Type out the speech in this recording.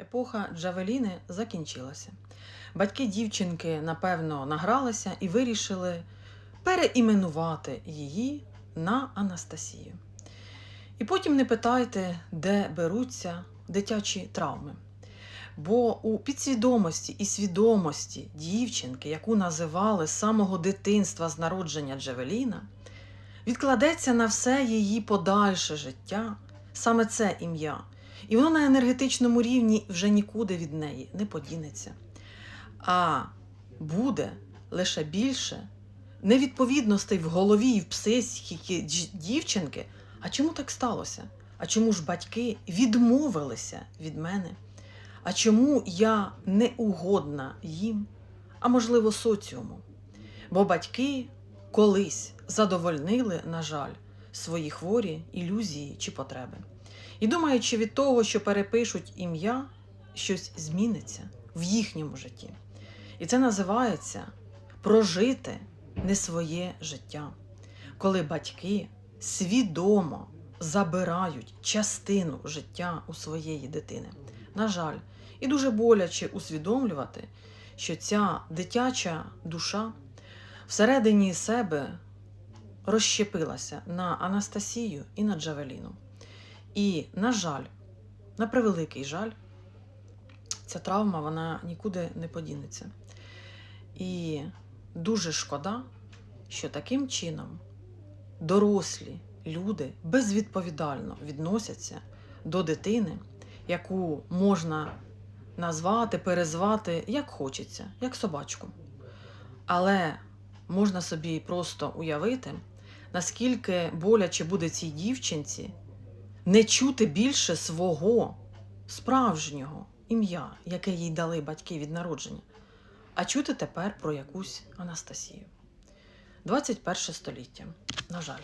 Епоха Джавеліни закінчилася. Батьки дівчинки, напевно, награлися і вирішили переіменувати її на Анастасію. І потім не питайте, де беруться дитячі травми. Бо у підсвідомості і свідомості дівчинки, яку називали з самого дитинства з народження Джавеліна, відкладеться на все її подальше життя, саме це ім'я. І воно на енергетичному рівні вже нікуди від неї не подінеться. А буде лише більше невідповідностей в голові і в психіки дівчинки. А чому так сталося? А чому ж батьки відмовилися від мене? А чому я не угодна їм, а можливо, соціуму? Бо батьки колись задовольнили, на жаль, свої хворі ілюзії чи потреби. І думаючи від того, що перепишуть ім'я, щось зміниться в їхньому житті. І це називається прожити не своє життя, коли батьки свідомо забирають частину життя у своєї дитини. На жаль, і дуже боляче усвідомлювати, що ця дитяча душа всередині себе розщепилася на Анастасію і на Джавеліну. І, на жаль, на превеликий жаль, ця травма вона нікуди не подінеться. І дуже шкода, що таким чином дорослі люди безвідповідально відносяться до дитини, яку можна назвати, перезвати як хочеться, як собачку. Але можна собі просто уявити, наскільки боляче буде цій дівчинці не чути більше свого справжнього ім'я, яке їй дали батьки від народження, а чути тепер про якусь Анастасію. 21 століття, на жаль.